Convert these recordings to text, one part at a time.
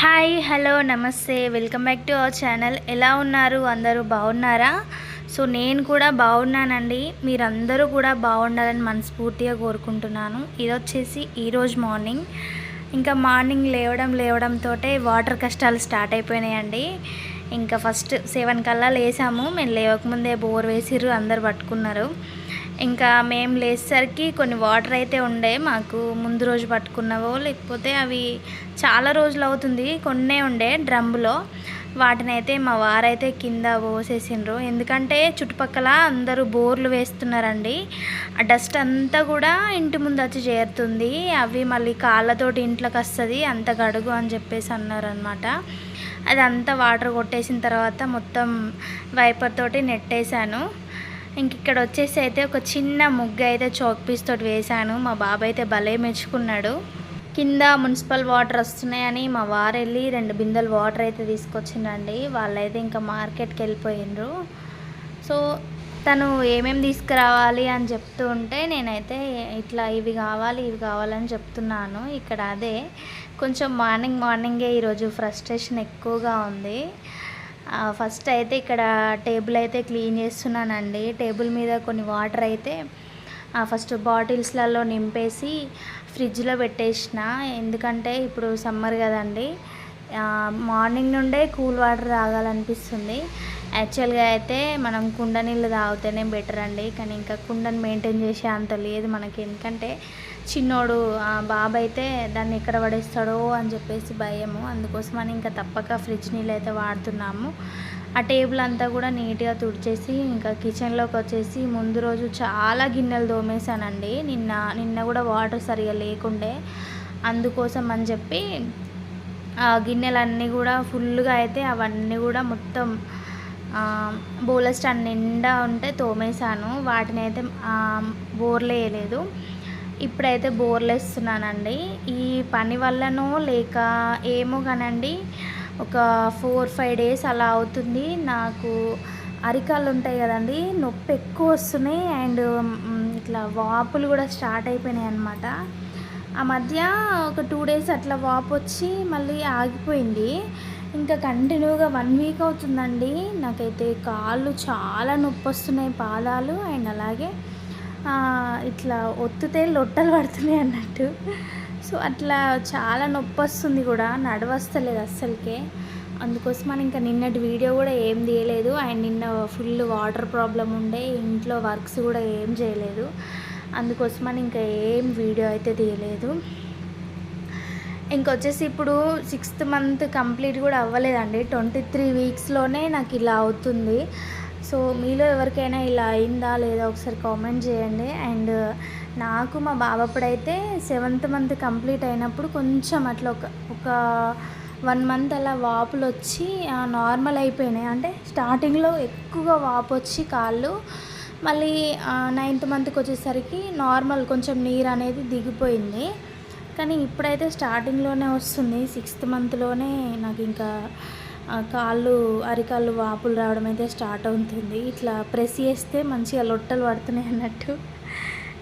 Hi hello నమస్తే. Welcome back to our channel. ఎలా ఉన్నారు? అందరూ బాగున్నారా? సో నేను కూడా బాగున్నానండి. మీరందరూ కూడా బాగుండాలని మనస్ఫూర్తిగా కోరుకుంటున్నాను. ఇది వచ్చేసి ఈరోజు మార్నింగ్. ఇంకా మార్నింగ్ లేవడం లేవడంతో వాటర్ కష్టాలు స్టార్ట్ అయిపోయినాయండి. ఇంకా ఫస్ట్ సెవెన్ కల్లా లేసాము. మేము లేవకముందే బోర్ వేసిర్రు అందరు పట్టుకున్నారు. ఇంకా మేము లేచేసరికి కొన్ని వాటర్ అయితే ఉండే మాకు ముందు రోజు పట్టుకున్నవో లేకపోతే అవి చాలా రోజులు అవుతుంది కొన్నే ఉండే డ్రమ్ములో. వాటిని అయితే మా వారైతే కింద పోసేసిండ్రు. ఎందుకంటే చుట్టుపక్కల అందరూ బోర్లు వేస్తున్నారండి. ఆ డస్ట్ అంతా కూడా ఇంటి ముందు వచ్చి చేరుతుంది. అవి మళ్ళీ కాళ్ళతోటి ఇంట్లోకి వస్తుంది అంత గడుగు అని చెప్పేసి అన్నారనమాట అదంతా వాటర్ కొట్టేసిన తర్వాత మొత్తం వైపర్ తోటి నెట్టేశాను. ఇంక ఇక్కడ వచ్చేసి అయితే ఒక చిన్న ముగ్గు అయితే చౌక్ పీస్ తోటి వేశాను. మా బాబాయ్ అయితే భలే మెచ్చుకున్నాడు. కింద మున్సిపల్ వాటర్ వస్తున్నాయని మా వారు వెళ్ళి రెండు బిందెలు వాటర్ అయితే తీసుకొచ్చిండండి. వాళ్ళైతే ఇంకా మార్కెట్కి వెళ్ళిపోయిండ్రు. సో తను ఏమేమి తీసుకురావాలి అని చెప్తూ ఉంటే నేనైతే ఇట్లా ఇవి కావాలి ఇవి కావాలని చెప్తున్నాను. ఇక్కడ అదే కొంచెం మార్నింగ్ మార్నింగే ఈరోజు ఫ్రస్ట్రేషన్ ఎక్కువగా ఉంది. ఫస్ట్ అయితే ఇక్కడ టేబుల్ అయితే క్లీన్ చేస్తున్నానండి. టేబుల్ మీద కొన్ని వాటర్ అయితే ఫస్ట్ బాటిల్స్లలో నింపేసి ఫ్రిడ్జ్లో పెట్టేసిన. ఎందుకంటే ఇప్పుడు సమ్మర్ కదండి మార్నింగ్ నుండే కూల్ వాటర్ తాగాలనిపిస్తుంది. యాక్చువల్గా అయితే మనం కుండ నీళ్ళు తాగితేనే బెటర్ అండి కానీ ఇంకా కుండని మెయింటైన్ చేసే అంత లేదు మనకి. ఎందుకంటే చిన్నోడు ఆ బాబు అయితే దాన్ని ఎక్కడ పడేస్తాడో అని చెప్పేసి భయము. అందుకోసం అని ఇంకా తప్పక ఫ్రిడ్జ్ నీళ్ళు అయితే వాడుతున్నాము. ఆ టేబుల్ అంతా కూడా నీట్గా తుడిచేసి ఇంకా కిచెన్లోకి వచ్చేసి ముందు రోజు చాలా గిన్నెలు తోమేశానండి. నిన్న నిన్న కూడా వాటర్ సరిగా లేకుండే. అందుకోసం అని చెప్పి ఆ గిన్నెలన్నీ కూడా ఫుల్గా అయితే అవన్నీ కూడా మొత్తం బోల స్టాండ్ నిండా ఉంటే తోమేశాను. వాటిని అయితే బోర్లేయలేదు ఇప్పుడైతే బోర్లు వేస్తున్నానండి. ఈ పని వల్లనో లేక ఏమో కానండి ఒక ఫోర్ ఫైవ్ డేస్ అలా అవుతుంది. నాకు అరికాళ్ళు ఉంటాయి కదండి నొప్పి ఎక్కువ వస్తున్నాయి. అండ్ ఇట్లా వాపులు కూడా స్టార్ట్ అయిపోయినాయి అనమాట ఆ మధ్య ఒక టూ డేస్ అట్లా వాపు వచ్చి మళ్ళీ ఆగిపోయింది. ఇంకా కంటిన్యూగా వన్ వీక్ అవుతుందండి. నాకైతే కాళ్ళు చాలా నొప్పి వస్తున్నాయి పాదాలు. అండ్ అలాగే ఇట్లా ఒత్తితే లొట్టలు పడుతున్నాయి అన్నట్టు. సో అట్లా చాలా నొప్పి వస్తుంది కూడా నడవస్తలేదు అస్సలకే. అందుకోసం అని ఇంకా నిన్నటి వీడియో కూడా ఏం తీయలేదు. అండ్ నిన్న ఫుల్ వాటర్ ప్రాబ్లం ఉండే ఇంట్లో వర్క్స్ కూడా ఏం చేయలేదు. అందుకోసమని ఇంకా ఏం వీడియో అయితే తీయలేదు. ఇంకొచ్చేసి ఇప్పుడు సిక్స్త్ మంత్ కంప్లీట్ కూడా అవ్వలేదండి. ట్వంటీ త్రీ వీక్స్లోనే నాకు ఇలా అవుతుంది. సో మీలో ఎవరికైనా ఇలా అయిందా లేదా ఒకసారి కామెంట్ చేయండి. అండ్ నాకు మా బాబప్పుడైతే సెవెంత్ మంత్ కంప్లీట్ అయినప్పుడు కొంచెం అట్లా ఒక ఒక వన్ మంత్ అలా వాపులు వచ్చి నార్మల్ అయిపోయినాయి. అంటే స్టార్టింగ్లో ఎక్కువగా వాపు వచ్చి కాళ్ళు మళ్ళీ నైన్త్ మంత్కి వచ్చేసరికి నార్మల్ కొంచెం నీరు అనేది దిగిపోయింది. కానీ ఇప్పుడైతే స్టార్టింగ్లోనే వస్తుంది. సిక్స్త్ మంత్లోనే నాకు ఇంకా కాళ్ళు అరికాళ్ళు వాపులు రావడం అయితే స్టార్ట్ అవుతుంది. ఇట్లా ప్రెస్ చేస్తే మంచిగా లొట్టలు పడుతున్నాయి అన్నట్టు.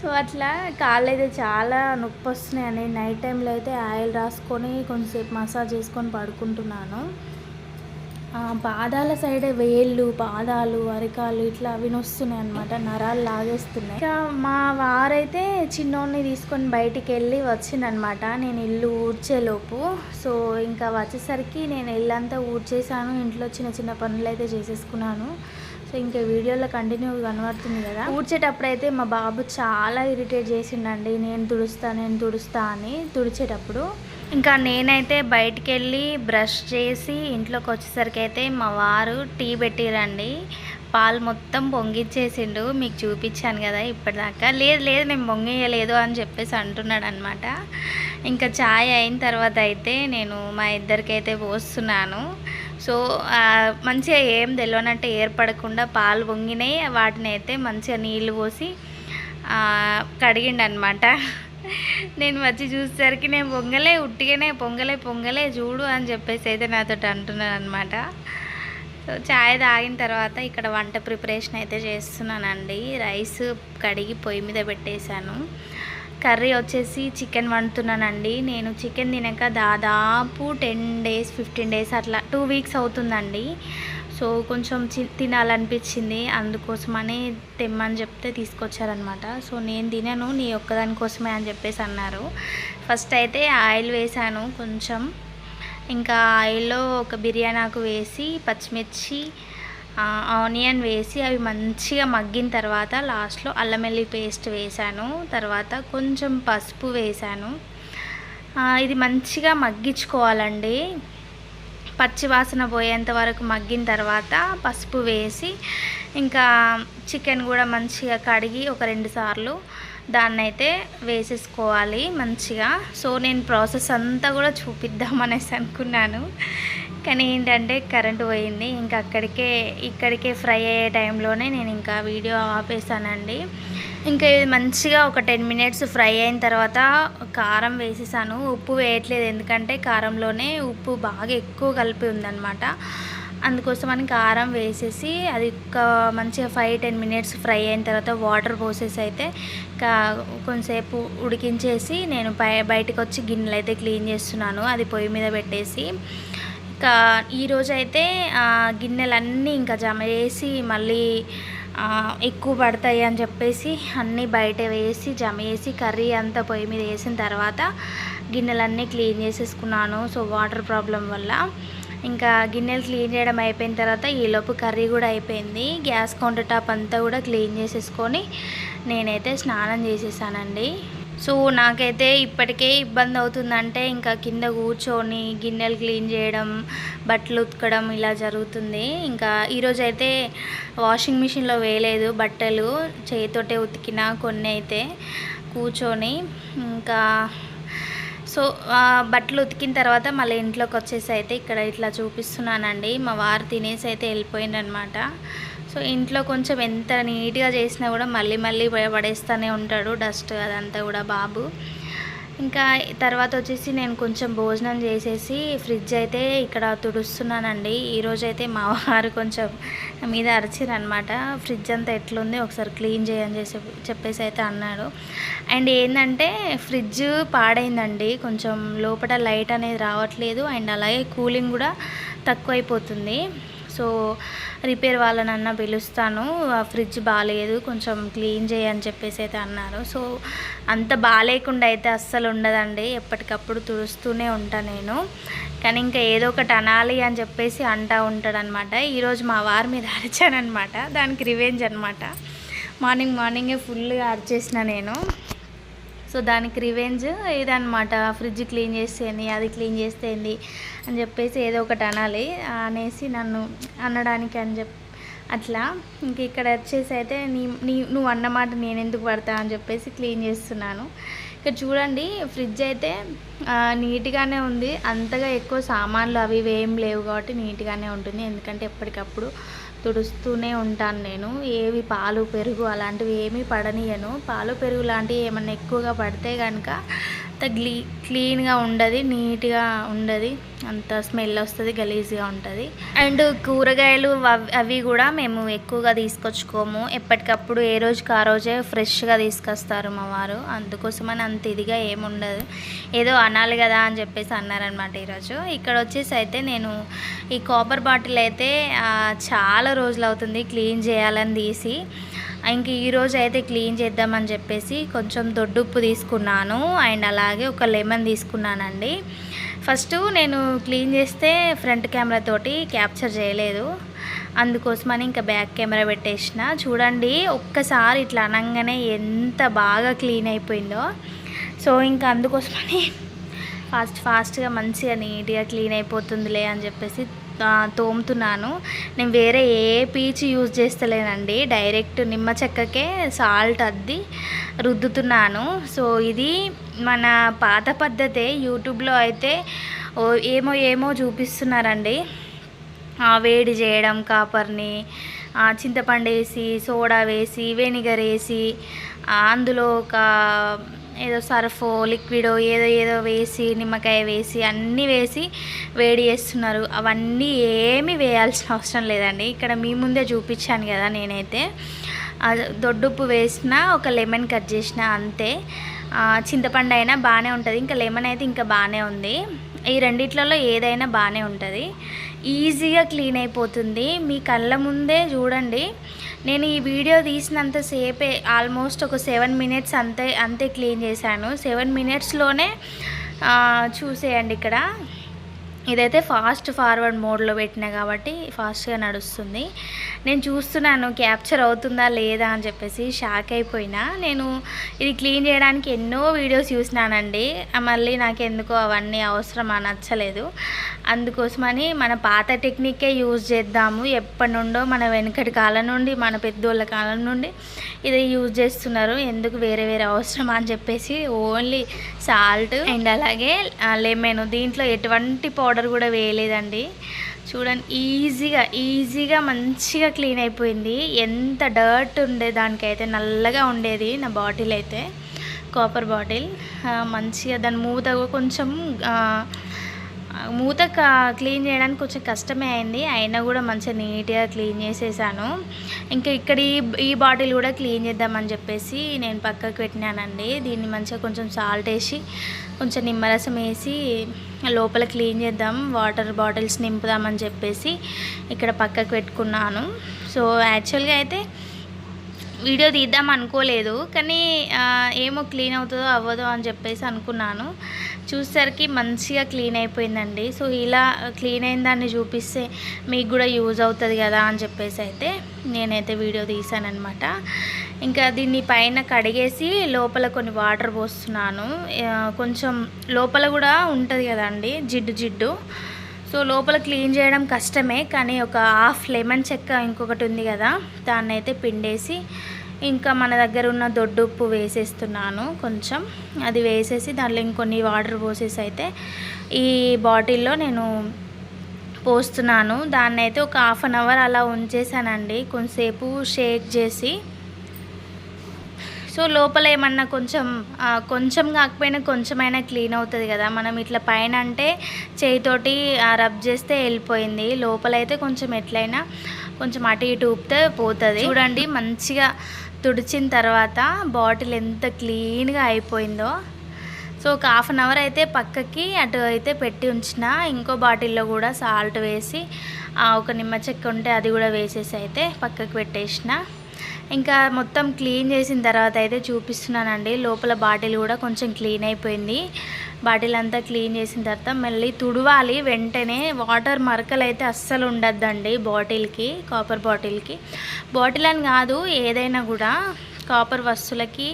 సో అట్లా కాళ్ళు అయితే చాలా నొప్పి వస్తున్నాయి అని నైట్ టైంలో అయితే ఆయిల్ రాసుకొని కొంచెంసేపు మసాజ్ చేసుకొని పడుకుంటున్నాను. పాదాల సైడ్ వేళ్ళు పాదాలు అరికాలు ఇట్లా అవి నొస్తున్నాయి అనమాట నరాలు లాగేస్తున్నాయి. ఇంకా మా వారైతే చిన్నోడిని తీసుకొని బయటికి వెళ్ళి వచ్చిందనమాట నేను ఇల్లు ఊడ్చేలోపు. సో ఇంకా వచ్చేసరికి నేను ఇల్లంతా ఊడ్చేసాను. ఇంట్లో చిన్న చిన్న పనులు అయితే చేసేసుకున్నాను. సో ఇంకా వీడియోలో కంటిన్యూ కనబడుతుంది కదా. ఊడ్చేటప్పుడు అయితే మా బాబు చాలా ఇరిటేట్ చేసిండండి. నేను తుడుస్తా నేను తుడుస్తా అని తుడిచేటప్పుడు ఇంకా నేనైతే బయటికి వెళ్ళి బ్రష్ చేసి ఇంట్లోకి వచ్చేసరికి అయితే మా వారు టీ పెట్టిరండి. పాలు మొత్తం పొంగిచ్చేసిండు. మీకు చూపించాను కదా ఇప్పటిదాకా. లేదు లేదు నేను పొంగియలేదు అని చెప్పేసి అంటున్నాడు అనమాట ఇంకా ఛాయ్ అయిన తర్వాత అయితే నేను మా ఇద్దరికైతే పోస్తున్నాను. సో మంచిగా ఏం తెలియనట్టు ఏర్పడకుండా పాలు పొంగినాయి. వాటిని అయితే మంచిగా నీళ్ళు పోసి కడిగిండనమాట నేను వచ్చి చూసేసరికి నేను పొంగలే ఉట్టిగానే పొంగలే పొంగలే చూడు అని చెప్పేసి అయితే నాతో అంటున్నాను అనమాట సో చాయ్ తాగిన తర్వాత ఇక్కడ వంట ప్రిపరేషన్ అయితే చేస్తున్నానండి. రైస్ కడిగి పొయ్యి మీద పెట్టేశాను. కర్రీ వచ్చేసి చికెన్ వండుతున్నానండి. నేను చికెన్ తినక దాదాపు టెన్ డేస్ ఫిఫ్టీన్ డేస్ అట్లా టూ వీక్స్ అవుతుందండి. సో కొంచెం చి తినాలనిపించింది. అందుకోసమని తెమ్మని చెప్తే తీసుకొచ్చారనమాట సో నేను తినను నీ ఒక్కదాని కోసమే అని చెప్పేసి అన్నారు. ఫస్ట్ అయితే ఆయిల్ వేసాను కొంచెం. ఇంకా ఆయిల్లో ఒక బిర్యానాకు వేసి పచ్చిమిర్చి ఆనియన్ వేసి అవి మంచిగా మగ్గిన తర్వాత లాస్ట్లో అల్లం వెల్లి పేస్ట్ వేసాను. తర్వాత కొంచెం పసుపు వేసాను. ఇది మంచిగా మగ్గించుకోవాలండి. పచ్చి వాసన పోయేంత వరకు మగ్గిన తర్వాత పసుపు వేసి ఇంకా చికెన్ కూడా మంచిగా కడిగి ఒక రెండు సార్లు దాన్ని అయితే వేసేసుకోవాలి మంచిగా. సో నేను ప్రాసెస్ అంతా కూడా చూపిద్దామనేసి అనుకున్నాను. కానీ ఏంటంటే కరెంటు పోయింది. ఇంకా అక్కడికే ఇక్కడికే ఫ్రై అయ్యే టైంలోనే నేను ఇంకా వీడియో ఆపేసానండి ఇంకా ఇది మంచిగా ఒక టెన్ మినిట్స్ ఫ్రై అయిన తర్వాత కారం వేసేసాను. ఉప్పు వేయట్లేదు. ఎందుకంటే కారంలోనే ఉప్పు బాగా ఎక్కువ కలిపి ఉందన్నమాట. అందుకోసమని కారం వేసేసి అది ఒక మంచిగా ఫైవ్ టెన్ మినిట్స్ ఫ్రై అయిన తర్వాత వాటర్ పోసేసి అయితే ఇంకా కొంతసేపు ఉడికించేసి నేను బయటకు వచ్చి గిన్నెలు అయితే క్లీన్ చేస్తున్నాను. అది పొయ్యి మీద పెట్టేసి. ఇంకా ఈరోజైతే గిన్నెలన్నీ ఇంకా జమ చేసి మళ్ళీ ఎక్కువ పడతాయి అని చెప్పేసి అన్నీ బయట వేసి జమ వేసి కర్రీ అంతా పొయ్యి మీద వేసిన తర్వాత గిన్నెలన్నీ క్లీన్ చేసేసుకున్నాను. సో వాటర్ ప్రాబ్లం వల్ల ఇంకా గిన్నెలు క్లీన్ చేయడం అయిపోయిన తర్వాత ఈలోపు కర్రీ కూడా అయిపోయింది. గ్యాస్ కౌంటర్ టాప్ అంతా కూడా క్లీన్ చేసేసుకొని నేనైతే స్నానం చేసేసానండి. సో నాకైతే ఇప్పటికే ఇబ్బంది అవుతుందంటే ఇంకా కింద కూర్చొని గిన్నెలు క్లీన్ చేయడం బట్టలు ఉతకడం ఇలా జరుగుతుంది. ఇంకా ఈరోజు అయితే వాషింగ్ మిషన్లో వేయలేదు బట్టలు చేతితోటే ఉతికిన కొన్ని అయితే కూర్చొని ఇంకా సో బట్టలు ఉతికిన తర్వాత మళ్ళీ ఇంట్లోకి వచ్చేసి అయితే ఇక్కడ ఇట్లా చూపిస్తున్నానండి. మా వారు తినేసి అయితే వెళ్ళిపోయిందనమాట సో ఇంట్లో కొంచెం ఎంత నీట్గా చేసినా కూడా మళ్ళీ మళ్ళీ పడేస్తూనే ఉంటాడు డస్ట్ అదంతా కూడా బాబు. ఇంకా తర్వాత వచ్చేసి నేను కొంచెం భోజనం చేసేసి ఫ్రిడ్జ్ అయితే ఇక్కడ తుడుస్తున్నానండి. ఈరోజు అయితే మా వారు కొంచెం మీద అరిచిరనమాట ఫ్రిడ్జ్ అంతా ఎట్లుంది ఒకసారి క్లీన్ చేయని చేసి చెప్పేసి అయితే అన్నాడు. అండ్ ఏంటంటే ఫ్రిడ్జ్ పాడైందండి. కొంచెం లోపల లైట్ అనేది రావట్లేదు అండ్ అలాగే కూలింగ్ కూడా తక్కువైపోతుంది. సో రిపేర్ వాళ్ళనన్నా పిలుస్తాను. ఆ ఫ్రిడ్జ్ బాగాలేదు కొంచెం క్లీన్ చేయని చెప్పేసి అయితే అన్నారు. సో అంత బాగాలేకుండా అయితే అస్సలు ఉండదండి. ఎప్పటికప్పుడు తుడుస్తూనే ఉంటాను నేను. కానీ ఇంకా ఏదో ఒకటి అనాలి అని చెప్పేసి అంటా ఉంటాడనమాట ఈరోజు మా వారి మీద అరిచానమాట దానికి రివెంజ్ అనమాట మార్నింగ్ మార్నింగే ఫుల్గా అరిచేసిన నేను. సో దానికి రివెంజ్ ఇదనమాట ఫ్రిడ్జ్ క్లీన్ చేసేయండి అది క్లీన్ చేస్తేంది అని చెప్పేసి ఏదో ఒకటి అనాలి అనేసి నన్ను అనడానికి అని చెప్ అట్లా. ఇంక ఇక్కడ వచ్చేసి అయితే నీ నీ నువ్వు అన్నమాట నేను ఎందుకు పడతా అని చెప్పేసి క్లీన్ చేస్తున్నాను. ఇక్కడ చూడండి ఫ్రిడ్జ్ అయితే నీట్గానే ఉంది. అంతగా ఎక్కువ సామాన్లు అవి ఇవి ఏం లేవు కాబట్టి నీట్గానే ఉంటుంది. ఎందుకంటే ఎప్పటికప్పుడు తుడుస్తూనే ఉంటాను నేను. ఏవి పాలు పెరుగు అలాంటివి ఏమీ పడనీయను. పాలు పెరుగు లాంటివి ఏమన్నా ఎక్కువగా పడితే కనుక అంత గ్లీ క్లీన్గా ఉండదు నీట్గా ఉండదు అంత స్మెల్ వస్తుంది గలీజ్గా ఉంటుంది. అండ్ కూరగాయలు అవి కూడా మేము ఎక్కువగా తీసుకొచ్చుకోము. ఎప్పటికప్పుడు ఏ రోజుకి ఆ రోజే ఫ్రెష్గా తీసుకొస్తారు మా వారు. అందుకోసమని అంత ఇదిగా ఏముండదు ఏదో అనాలి కదా అని చెప్పేసి అన్నారనమాట ఈరోజు. ఇక్కడ వచ్చేసి అయితే నేను ఈ కాపర్ బాటిల్ అయితే చాలా రోజులు అవుతుంది క్లీన్ చేయాలని తీసి. ఇంక ఈరోజు అయితే క్లీన్ చేద్దామని చెప్పేసి కొంచెం దొడ్డుప్పు తీసుకున్నాను. అండ్ అలాగే ఒక లెమన్ తీసుకున్నానండి. ఫస్ట్ నేను క్లీన్ చేస్తే ఫ్రంట్ కెమెరా తోటి క్యాప్చర్ చేయలేదు. అందుకోసమని ఇంకా బ్యాక్ కెమెరా పెట్టేసిన. చూడండి ఒక్కసారి ఇట్లా అనగానే ఎంత బాగా క్లీన్ అయిపోయిందో. సో ఇంకా అందుకోసమని ఫాస్ట్ ఫాస్ట్గా మంచిగా నీట్గా క్లీన్ అయిపోతుందిలే అని చెప్పేసి తోముతున్నాను. నేను వేరే ఏ పీచు యూజ్ చేస్తలేనండి. డైరెక్ట్ నిమ్మ చెక్కకే సాల్ట్ అద్ది రుద్దుతున్నాను. సో ఇది మన పాత పద్ధతే. యూట్యూబ్లో అయితే ఏమో ఏమో చూపిస్తున్నారండి. వేడి చేయడం కాపర్ని చింతపండు వేసి సోడా వేసి వెనిగర్ వేసి అందులో ఒక ఏదో సర్ఫ్ లిక్విడో ఏదో ఏదో వేసి నిమ్మకాయ వేసి అన్నీ వేసి వేడి చేస్తున్నారు. అవన్నీ ఏమీ వేయాల్సిన అవసరం లేదండి. ఇక్కడ మీ ముందే చూపించాను కదా నేనైతే. దొడ్డుప్పు వేసిన ఒక లెమన్ కట్ చేసిన అంతే. చింతపండు అయినా బాగానే ఉంటుంది. ఇంకా లెమన్ అయితే ఇంకా బాగానే ఉంది. ఈ రెండిట్లలో ఏదైనా బాగానే ఉంటుంది. ఈజీగా క్లీన్ అయిపోతుంది. మీ కళ్ళ ముందే చూడండి. నేను ఈ వీడియో తీసినంతసేపే ఆల్మోస్ట్ ఒక సెవెన్ మినిట్స్ అంతే అంతే క్లీన్ చేశాను. సెవెన్ మినిట్స్లోనే చూసేయండి ఇక్కడ. ఇదైతే ఫాస్ట్ ఫార్వర్డ్ మోడ్లో పెట్టినా కాబట్టి ఫాస్ట్గా నడుస్తుంది. నేను చూస్తున్నాను క్యాప్చర్ అవుతుందా లేదా అని చెప్పేసి షాక్ అయిపోయినా. నేను ఇది క్లీన్ చేయడానికి ఎన్నో వీడియోస్ చూసినానండి. మళ్ళీ నాకు ఎందుకో అవన్నీ అవసరమా నచ్చలేదు. అందుకోసమని మన పాత టెక్నికే యూజ్ చేద్దాము. ఎప్పటి నుండో మన వెనకటి కాలం నుండి మన పెద్దోళ్ళ కాలం నుండి ఇది యూజ్ చేస్తున్నారు. ఎందుకు వేరే వేరే అవసరం అని చెప్పేసి ఓన్లీ సాల్ట్ అండ్ అలాగే లెమన్. దీంట్లో ఎటువంటి పౌడర్ కూడా వేయలేదండి. చూడండి ఈజీగా ఈజీగా మంచిగా క్లీన్ అయిపోయింది. ఎంత డర్ట్ ఉండే దానికైతే నల్లగా ఉండేది నా బాటిల్ అయితే. కాపర్ బాటిల్ మంచిగా దాని మూత కొంచెం మూత క- క్లీన్ చేయడానికి కొంచెం కష్టమే అయింది. అయినా కూడా మంచిగా నీట్గా క్లీన్ చేసేసాను. ఇంకా ఇక్కడ ఈ ఈ బాటిల్ కూడా క్లీన్ చేద్దామని చెప్పేసి నేను పక్కకు పెట్టినానండి. దీన్ని మంచిగా కొంచెం సాల్ట్ వేసి కొంచెం నిమ్మరసం వేసి లోపల క్లీన్ చేద్దాం. వాటర్ బాటిల్స్ నింపుదామని చెప్పేసి ఇక్కడ పక్కకు పెట్టుకున్నాను. సో యాక్చువల్గా అయితే వీడియో తీద్దాం అనుకోలేదు. కానీ ఏమో క్లీన్ అవుతుందో అవ్వదో అని చెప్పేసి అనుకున్నాను. చూసేసరికి మంచిగా క్లీన్ అయిపోయిందండి. సో ఇలా క్లీన్ అయిన దాన్ని చూపిస్తే మీకు కూడా యూజ్ అవుతుంది కదా అని చెప్పేసి అయితే నేనైతే వీడియో తీసానమాట ఇంకా దీన్ని పైన కడిగేసి లోపల కొన్ని వాటర్ పోస్తున్నాను. కొంచెం లోపల కూడా ఉంటుంది కదండి జిడ్డు జిడ్డు. సో లోపల క్లీన్ చేయడం కష్టమే కానీ ఒక హాఫ్ లెమన్ చెక్క ఇంకొకటి ఉంది కదా దాన్ని అయితే పిండేసి ఇంకా మన దగ్గర ఉన్న దొడ్డు ఉప్పు వేసేస్తున్నాను కొంచెం. అది వేసేసి దాంట్లో ఇంకొన్ని వాటర్ పోసేసి అయితే ఈ బాటిల్లో నేను పోస్తున్నాను. దాన్ని అయితే ఒక హాఫ్ అన్ అవర్ అలా ఉంచేసానండి. కొంతసేపు షేక్ చేసి. సో లోపల ఏమన్నా కొంచెం కొంచెం కాకపోయినా కొంచెమైనా క్లీన్ అవుతుంది కదా. మనం ఇట్లా పైన అంటే చేయితోటి ఆ, రబ్ చేస్తే వెళ్ళిపోయింది. లోపల అయితే కొంచెం ఎట్లయినా కొంచెం అటు ఇటు ఊపితే పోతుంది. చూడండి మంచిగా తుడిచిన తర్వాత బాటిల్ ఎంత క్లీన్గా అయిపోయిందో. సో ఒక హాఫ్ అన్ అవర్ అయితే పక్కకి అటు అయితే పెట్టి ఉంచిన. ఇంకో బాటిల్లో కూడా సాల్ట్ వేసి ఒక నిమ్మ చెక్క ఉంటే అది కూడా వేసేసి అయితే పక్కకి పెట్టేసిన. ఇంకా మొత్తం క్లీన్ చేసిన తర్వాత అయితే చూపిస్తున్నానండి. లోపల బాటిల్ కూడా కొంచెం క్లీన్ అయిపోయింది. బాటిల్ అంతా క్లీన్ చేసిన తర్వాత మళ్ళీ తుడవాలి. వెంటనే వాటర్ మరకలు అయితే అస్సలు ఉండద్దండి బాటిల్కి కాపర్ బాటిల్కి. బాటిల్ అని కాదు ఏదైనా కూడా కాపర్ వస్తువులకి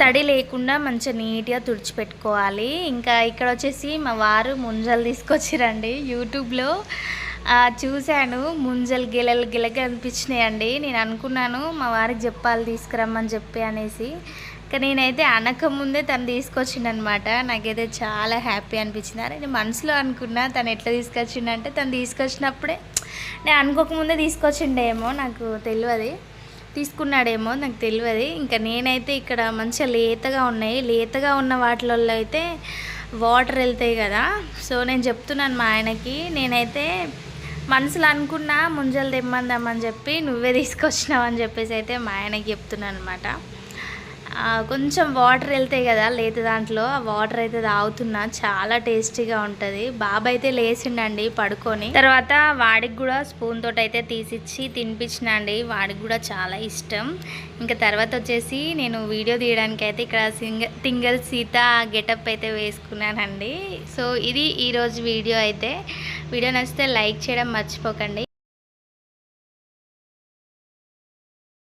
తడి లేకుండా మంచిగా నీట్గా తుడిచిపెట్టుకోవాలి. ఇంకా ఇక్కడ వచ్చేసి మా వారు ముంజలు తీసుకొచ్చిరండి యూట్యూబ్లో. చూశాను. ముంజలు గిలలు గిలకి అనిపించినాయండి. నేను అనుకున్నాను మా వారికి చెప్పాలి తీసుకురమ్మని చెప్పి అనేసి. కానీ నేనైతే అనకముందే తను తీసుకొచ్చిండనమాట. నాకైతే చాలా హ్యాపీ అనిపించింది. అరే నేను మనసులో అనుకున్నా తను ఎట్లా తీసుకొచ్చిండంటే తను తీసుకొచ్చినప్పుడే నేను అనుకోకముందే తీసుకొచ్చిండేమో నాకు తెలియదు. తీసుకున్నాడేమో నాకు తెలియదు. ఇంకా నేనైతే ఇక్కడ మంచిగా లేతగా ఉన్నాయి. లేతగా ఉన్న వాటిలలో అయితే వాటర్ వెళ్తాయి కదా. సో నేను చెప్తున్నాను మా ఆయనకి. నేనైతే మనసులో అనుకున్నా ముంజలు తెమ్మందామని చెప్పి నువ్వే తీసుకొచ్చినావు అని చెప్పేసి అయితే మా ఆయనకి చెప్తున్నాను అనమాట కొంచెం వాటర్ వెళ్తాయి కదా లేత దాంట్లో ఆ వాటర్ అయితే తాగుతున్నా చాలా టేస్టీగా ఉంటుంది. బాబా అయితే లేచిండండి పడుకొని. తర్వాత వాడికి కూడా స్పూన్ తోటి అయితే తీసిచ్చి తినిపించినండి వాడికి కూడా చాలా ఇష్టం. ఇంకా తర్వాత వచ్చేసి నేను వీడియో తీయడానికి అయితే ఇక్కడ సింగ తింగల్ సీత గెటప్ అయితే వేసుకున్నానండి. సో ఇది ఈరోజు వీడియో అయితే. వీడియో నచ్చితే లైక్ చేయడం మర్చిపోకండి.